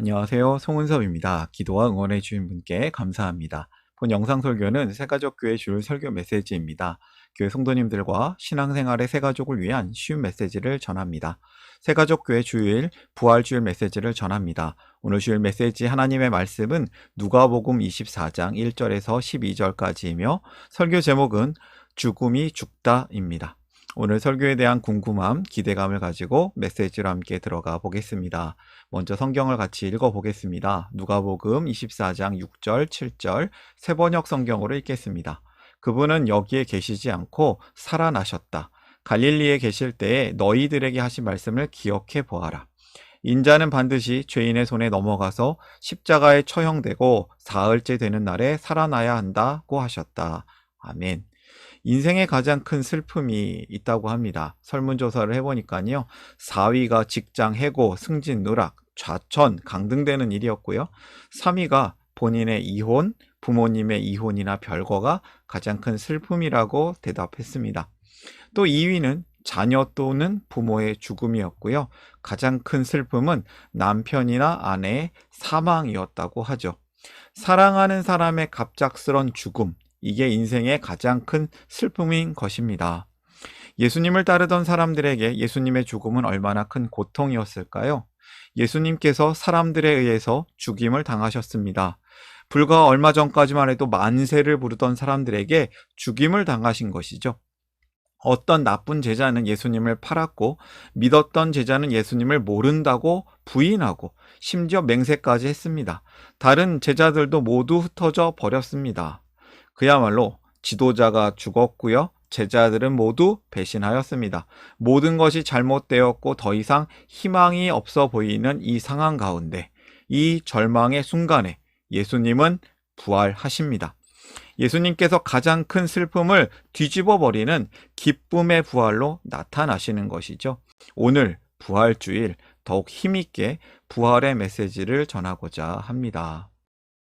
안녕하세요. 송은섭입니다. 기도와 응원해 주신 분께 감사합니다. 본 영상 설교는 새가족 교회 주일 설교 메시지입니다. 교회 성도님들과 신앙생활의 새가족을 위한 쉬운 메시지를 전합니다. 새가족 교회 주일 부활 주일 메시지를 전합니다. 오늘 주일 메시지 하나님의 말씀은 누가복음 24장 1절에서 12절까지이며 설교 제목은 죽음이 죽다입니다. 오늘 설교에 대한 궁금함, 기대감을 가지고 메시지로 함께 들어가 보겠습니다. 먼저 성경을 같이 읽어 보겠습니다. 누가복음 24장 6절, 7절 세 번역 성경으로 읽겠습니다. 그분은 여기에 계시지 않고 살아나셨다. 갈릴리에 계실 때에 너희들에게 하신 말씀을 기억해 보아라. 인자는 반드시 죄인의 손에 넘어가서 십자가에 처형되고 사흘째 되는 날에 살아나야 한다고 하셨다. 아멘. 인생의 가장 큰 슬픔이 있다고 합니다. 설문조사를 해보니까요. 4위가 직장 해고, 승진 누락, 좌천, 강등되는 일이었고요. 3위가 본인의 이혼, 부모님의 이혼이나 별거가 가장 큰 슬픔이라고 대답했습니다. 또 2위는 자녀 또는 부모의 죽음이었고요. 가장 큰 슬픔은 남편이나 아내의 사망이었다고 하죠. 사랑하는 사람의 갑작스런 죽음, 이게 인생의 가장 큰 슬픔인 것입니다. 예수님을 따르던 사람들에게 예수님의 죽음은 얼마나 큰 고통이었을까요? 예수님께서 사람들에 의해서 죽임을 당하셨습니다. 불과 얼마 전까지만 해도 만세를 부르던 사람들에게 죽임을 당하신 것이죠. 어떤 나쁜 제자는 예수님을 팔았고 믿었던 제자는 예수님을 모른다고 부인하고 심지어 맹세까지 했습니다. 다른 제자들도 모두 흩어져 버렸습니다. 그야말로 지도자가 죽었고요. 제자들은 모두 배신하였습니다. 모든 것이 잘못되었고 더 이상 희망이 없어 보이는 이 상황 가운데 이 절망의 순간에 예수님은 부활하십니다. 예수님께서 가장 큰 슬픔을 뒤집어 버리는 기쁨의 부활로 나타나시는 것이죠. 오늘 부활주일 더욱 힘있게 부활의 메시지를 전하고자 합니다.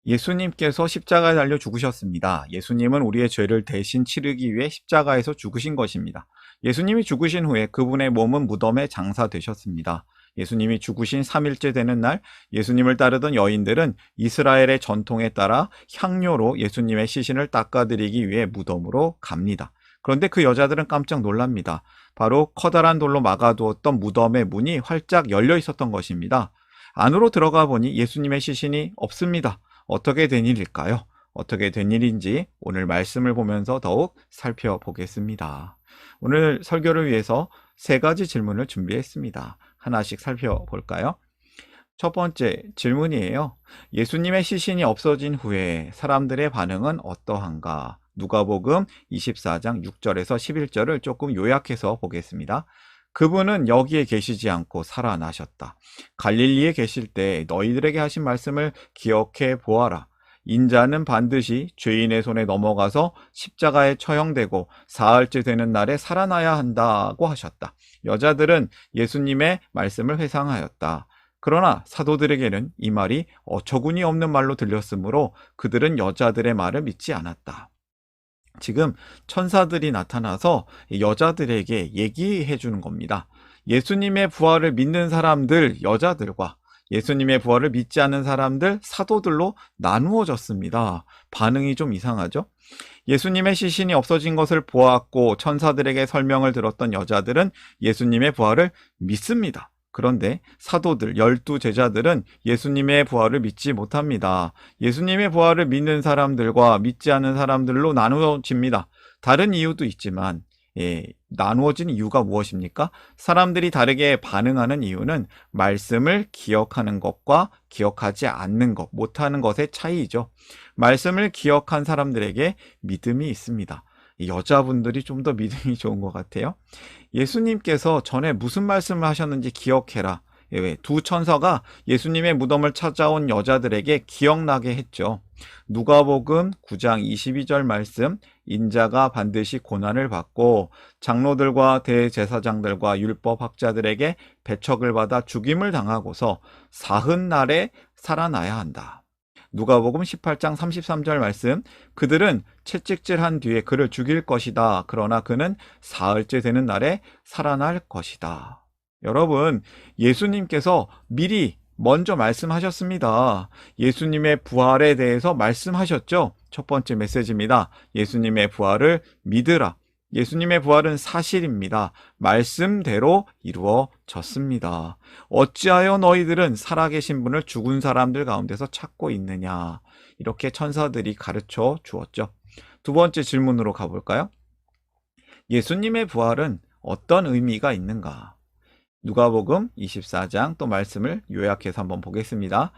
예수님께서 십자가에 달려 죽으셨습니다. 예수님은 우리의 죄를 대신 치르기 위해 십자가에서 죽으신 것입니다. 예수님이 죽으신 후에 그분의 몸은 무덤에 장사되셨습니다. 예수님이 죽으신 3일째 되는 날 예수님을 따르던 여인들은 이스라엘의 전통에 따라 향료로 예수님의 시신을 닦아드리기 위해 무덤으로 갑니다. 그런데 그 여자들은 깜짝 놀랍니다. 바로 커다란 돌로 막아두었던 무덤의 문이 활짝 열려 있었던 것입니다. 안으로 들어가 보니 예수님의 시신이 없습니다. 어떻게 된 일일까요? 어떻게 된 일인지 오늘 말씀을 보면서 더욱 살펴보겠습니다. 오늘 설교를 위해서 세 가지 질문을 준비했습니다. 하나씩 살펴볼까요? 첫 번째 질문이에요. 예수님의 시신이 없어진 후에 사람들의 반응은 어떠한가? 누가복음 24장 6절에서 11절을 조금 요약해서 보겠습니다. 그분은 여기에 계시지 않고 살아나셨다. 갈릴리에 계실 때 너희들에게 하신 말씀을 기억해 보아라. 인자는 반드시 죄인의 손에 넘어가서 십자가에 처형되고 사흘째 되는 날에 살아나야 한다고 하셨다. 여자들은 예수님의 말씀을 회상하였다. 그러나 사도들에게는 이 말이 어처구니 없는 말로 들렸으므로 그들은 여자들의 말을 믿지 않았다. 지금 천사들이 나타나서 여자들에게 얘기해 주는 겁니다. 예수님의 부활을 믿는 사람들, 여자들과 예수님의 부활을 믿지 않는 사람들, 사도들로 나누어졌습니다. 반응이 좀 이상하죠? 예수님의 시신이 없어진 것을 보았고 천사들에게 설명을 들었던 여자들은 예수님의 부활을 믿습니다. 그런데 사도들, 열두 제자들은 예수님의 부활을 믿지 못합니다. 예수님의 부활을 믿는 사람들과 믿지 않는 사람들로 나누어집니다. 다른 이유도 있지만, 예, 나누어진 이유가 무엇입니까? 사람들이 다르게 반응하는 이유는 말씀을 기억하는 것과 기억하지 않는 것, 못하는 것의 차이죠. 말씀을 기억한 사람들에게 믿음이 있습니다. 여자분들이 좀 더 믿음이 좋은 것 같아요. 예수님께서 전에 무슨 말씀을 하셨는지 기억해라. 예, 두 천사가 예수님의 무덤을 찾아온 여자들에게 기억나게 했죠. 누가복음 9장 22절 말씀 인자가 반드시 고난을 받고 장로들과 대제사장들과 율법학자들에게 배척을 받아 죽임을 당하고서 사흔 날에 살아나야 한다. 누가복음 18장 33절 말씀 그들은 채찍질한 뒤에 그를 죽일 것이다. 그러나 그는 사흘째 되는 날에 살아날 것이다. 여러분, 예수님께서 미리 먼저 말씀하셨습니다. 예수님의 부활에 대해서 말씀하셨죠? 첫 번째 메시지입니다. 예수님의 부활을 믿으라. 예수님의 부활은 사실입니다. 말씀대로 이루어졌습니다. 어찌하여 너희들은 살아계신 분을 죽은 사람들 가운데서 찾고 있느냐? 이렇게 천사들이 가르쳐 주었죠. 두 번째 질문으로 가볼까요? 예수님의 부활은 어떤 의미가 있는가? 누가복음 24장 또 말씀을 요약해서 한번 보겠습니다.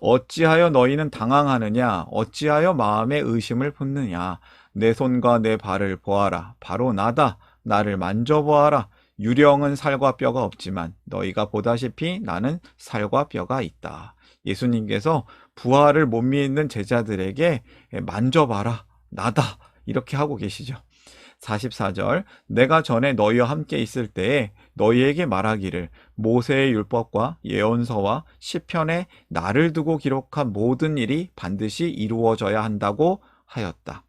어찌하여 너희는 당황하느냐? 어찌하여 마음에 의심을 품느냐? 내 손과 내 발을 보아라. 바로 나다. 나를 만져보아라. 유령은 살과 뼈가 없지만 너희가 보다시피 나는 살과 뼈가 있다. 예수님께서 부활을 못 믿는 제자들에게 만져봐라. 나다. 이렇게 하고 계시죠. 44절 내가 전에 너희와 함께 있을 때에 너희에게 말하기를 모세의 율법과 예언서와 시편에 나를 두고 기록한 모든 일이 반드시 이루어져야 한다고 하였다.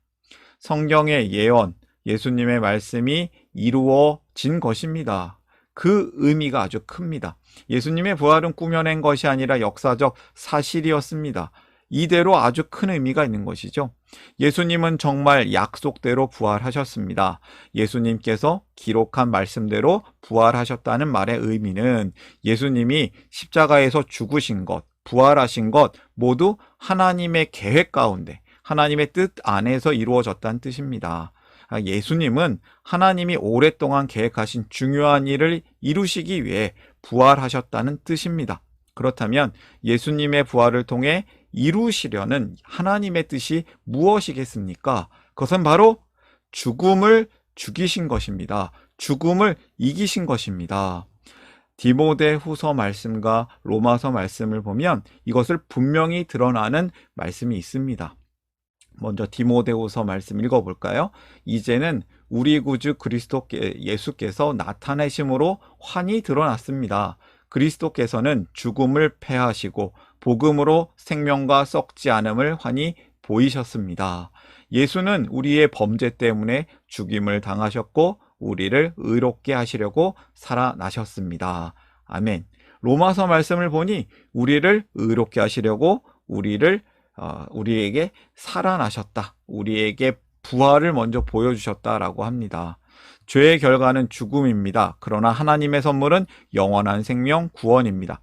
성경의 예언, 예수님의 말씀이 이루어진 것입니다. 그 의미가 아주 큽니다. 예수님의 부활은 꾸며낸 것이 아니라 역사적 사실이었습니다. 이대로 아주 큰 의미가 있는 것이죠. 예수님은 정말 약속대로 부활하셨습니다. 예수님께서 기록한 말씀대로 부활하셨다는 말의 의미는 예수님이 십자가에서 죽으신 것, 부활하신 것 모두 하나님의 계획 가운데 하나님의 뜻 안에서 이루어졌다는 뜻입니다. 예수님은 하나님이 오랫동안 계획하신 중요한 일을 이루시기 위해 부활하셨다는 뜻입니다. 그렇다면 예수님의 부활을 통해 이루시려는 하나님의 뜻이 무엇이겠습니까? 그것은 바로 죽음을 죽이신 것입니다. 죽음을 이기신 것입니다. 디모데 후서 말씀과 로마서 말씀을 보면 이것을 분명히 드러나는 말씀이 있습니다. 먼저 디모데후서 말씀 읽어볼까요? 이제는 우리 구주 그리스도 예수께서 나타내심으로 환히 드러났습니다. 그리스도께서는 죽음을 패하시고 복음으로 생명과 썩지 않음을 환히 보이셨습니다. 예수는 우리의 범죄 때문에 죽임을 당하셨고 우리를 의롭게 하시려고 살아나셨습니다. 아멘. 로마서 말씀을 보니 우리를 의롭게 하시려고 우리를 어, 우리에게 살아나셨다. 우리에게 부활을 먼저 보여주셨다라고 합니다. 죄의 결과는 죽음입니다. 그러나 하나님의 선물은 영원한 생명, 구원입니다.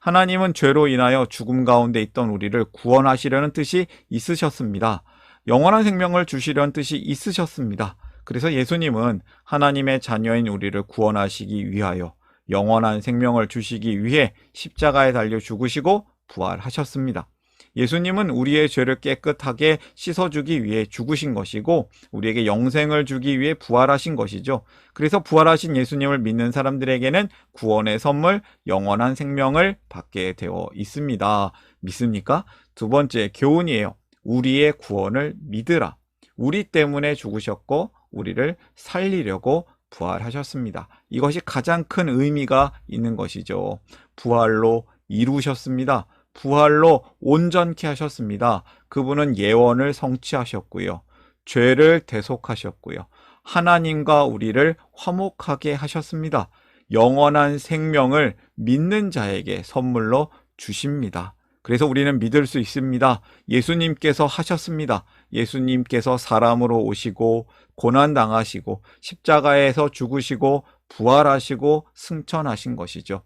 하나님은 죄로 인하여 죽음 가운데 있던 우리를 구원하시려는 뜻이 있으셨습니다. 영원한 생명을 주시려는 뜻이 있으셨습니다. 그래서 예수님은 하나님의 자녀인 우리를 구원하시기 위하여 영원한 생명을 주시기 위해 십자가에 달려 죽으시고 부활하셨습니다. 예수님은 우리의 죄를 깨끗하게 씻어주기 위해 죽으신 것이고 우리에게 영생을 주기 위해 부활하신 것이죠. 그래서 부활하신 예수님을 믿는 사람들에게는 구원의 선물, 영원한 생명을 받게 되어 있습니다. 믿습니까? 두 번째 교훈이에요. 우리의 구원을 믿으라. 우리 때문에 죽으셨고 우리를 살리려고 부활하셨습니다. 이것이 가장 큰 의미가 있는 것이죠. 부활로 이루셨습니다. 부활로 온전케 하셨습니다. 그분은 예원을 성취하셨고요. 죄를 대속하셨고요. 하나님과 우리를 화목하게 하셨습니다. 영원한 생명을 믿는 자에게 선물로 주십니다. 그래서 우리는 믿을 수 있습니다. 예수님께서 하셨습니다. 예수님께서 사람으로 오시고 고난 당하시고 십자가에서 죽으시고 부활하시고 승천하신 것이죠.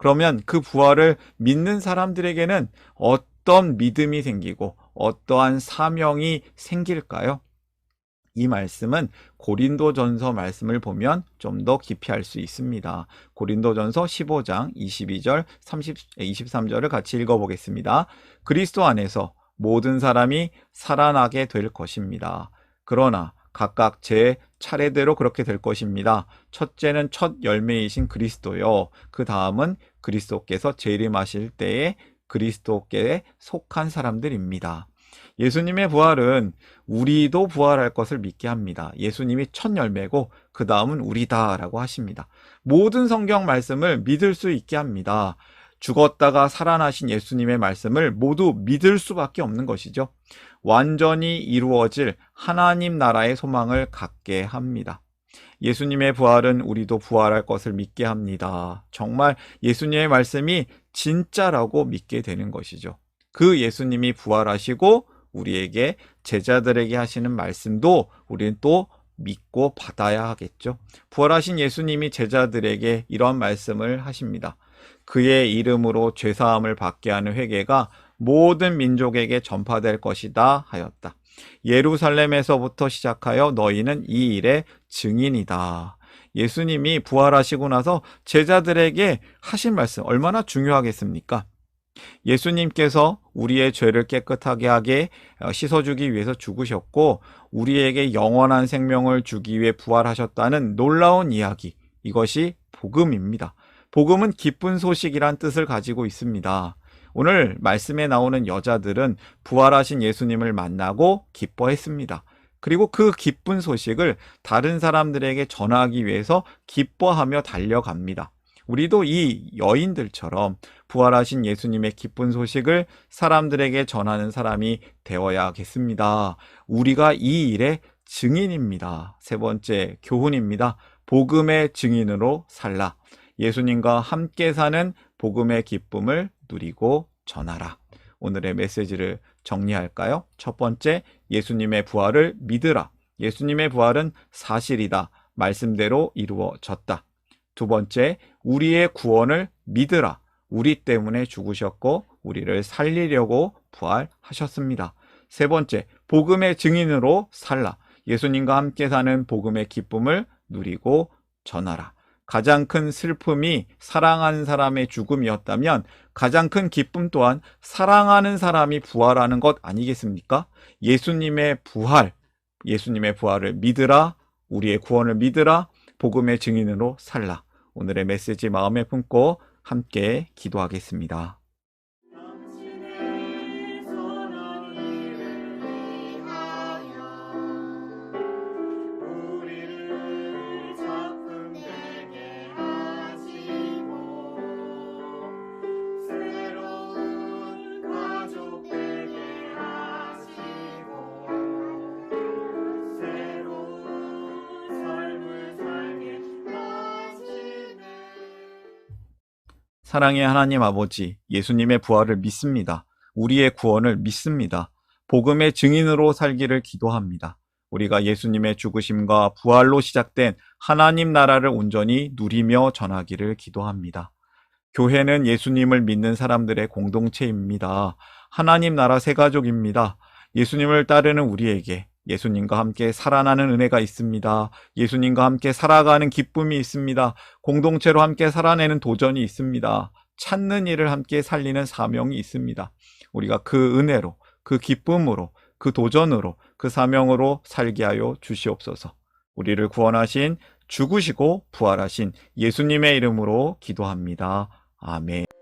그러면 그 부활을 믿는 사람들에게는 어떤 믿음이 생기고 어떠한 사명이 생길까요? 이 말씀은 고린도전서 말씀을 보면 좀 더 깊이 할수 있습니다. 고린도전서 15장 22절 30 23절을 같이 읽어 보겠습니다. 그리스도 안에서 모든 사람이 살아나게 될 것입니다. 그러나 각각 제 차례대로 그렇게 될 것입니다. 첫째는 첫 열매이신 그리스도요. 그 다음은 그리스도께서 재림하실 때에 그리스도께 속한 사람들입니다. 예수님의 부활은 우리도 부활할 것을 믿게 합니다. 예수님이 첫 열매고 그 다음은 우리다라고 하십니다. 모든 성경 말씀을 믿을 수 있게 합니다. 죽었다가 살아나신 예수님의 말씀을 모두 믿을 수밖에 없는 것이죠. 완전히 이루어질 하나님 나라의 소망을 갖게 합니다. 예수님의 부활은 우리도 부활할 것을 믿게 합니다. 정말 예수님의 말씀이 진짜라고 믿게 되는 것이죠. 그 예수님이 부활하시고 우리에게 제자들에게 하시는 말씀도 우리는 또 믿고 받아야 하겠죠. 부활하신 예수님이 제자들에게 이런 말씀을 하십니다. 그의 이름으로 죄사함을 받게 하는 회개가 모든 민족에게 전파될 것이다 하였다. 예루살렘에서부터 시작하여 너희는 이 일의 증인이다. 예수님이 부활하시고 나서 제자들에게 하신 말씀 얼마나 중요하겠습니까? 예수님께서 우리의 죄를 깨끗하게 하게 어, 씻어주기 위해서 죽으셨고 우리에게 영원한 생명을 주기 위해 부활하셨다는 놀라운 이야기. 이것이 복음입니다. 복음은 기쁜 소식이란 뜻을 가지고 있습니다. 오늘 말씀에 나오는 여자들은 부활하신 예수님을 만나고 기뻐했습니다. 그리고 그 기쁜 소식을 다른 사람들에게 전하기 위해서 기뻐하며 달려갑니다. 우리도 이 여인들처럼 부활하신 예수님의 기쁜 소식을 사람들에게 전하는 사람이 되어야겠습니다. 우리가 이 일의 증인입니다. 세 번째 교훈입니다. 복음의 증인으로 살라. 예수님과 함께 사는 복음의 기쁨을 누리고 전하라. 오늘의 메시지를 정리할까요? 첫 번째, 예수님의 부활을 믿으라. 예수님의 부활은 사실이다. 말씀대로 이루어졌다. 두 번째, 우리의 구원을 믿으라. 우리 때문에 죽으셨고 우리를 살리려고 부활하셨습니다. 세 번째, 복음의 증인으로 살라. 예수님과 함께 사는 복음의 기쁨을 누리고 전하라. 가장 큰 슬픔이 사랑하는 사람의 죽음이었다면 가장 큰 기쁨 또한 사랑하는 사람이 부활하는 것 아니겠습니까? 예수님의 부활, 예수님의 부활을 믿으라, 우리의 구원을 믿으라, 복음의 증인으로 살라. 오늘의 메시지 마음에 품고 함께 기도하겠습니다. 사랑의 하나님 아버지, 예수님의 부활을 믿습니다. 우리의 구원을 믿습니다. 복음의 증인으로 살기를 기도합니다. 우리가 예수님의 죽으심과 부활로 시작된 하나님 나라를 온전히 누리며 전하기를 기도합니다. 교회는 예수님을 믿는 사람들의 공동체입니다. 하나님 나라 새 가족입니다. 예수님을 따르는 우리에게 예수님과 함께 살아나는 은혜가 있습니다. 예수님과 함께 살아가는 기쁨이 있습니다. 공동체로 함께 살아내는 도전이 있습니다. 찾는 일을 함께 살리는 사명이 있습니다. 우리가 그 은혜로, 그 기쁨으로, 그 도전으로, 그 사명으로 살게 하여 주시옵소서. 우리를 구원하신 죽으시고 부활하신 예수님의 이름으로 기도합니다. 아멘.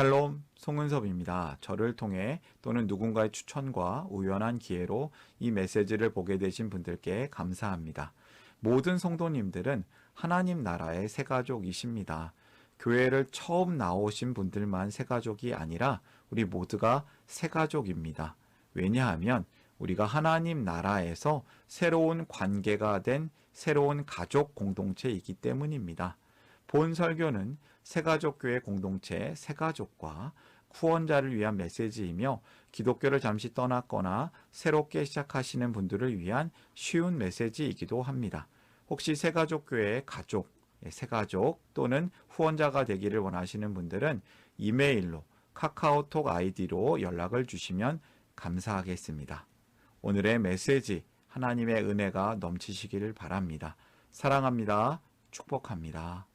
샬롬 송은섭입니다. 저를 통해 또는 누군가의 추천과 우연한 기회로 이 메시지를 보게 되신 분들께 감사합니다. 모든 성도님들은 하나님 나라의 새 가족이십니다. 교회를 처음 나오신 분들만 새 가족이 아니라 우리 모두가 새 가족입니다. 왜냐하면 우리가 하나님 나라에서 새로운 관계가 된 새로운 가족 공동체이기 때문입니다. 본 설교는 새가족교회 공동체 새가족과 후원자를 위한 메시지이며 기독교를 잠시 떠났거나 새롭게 시작하시는 분들을 위한 쉬운 메시지이기도 합니다. 혹시 새가족교회의 가족, 예, 새가족 또는 후원자가 되기를 원하시는 분들은 이메일로 카카오톡 아이디로 연락을 주시면 감사하겠습니다. 오늘의 메시지 하나님의 은혜가 넘치시기를 바랍니다. 사랑합니다. 축복합니다.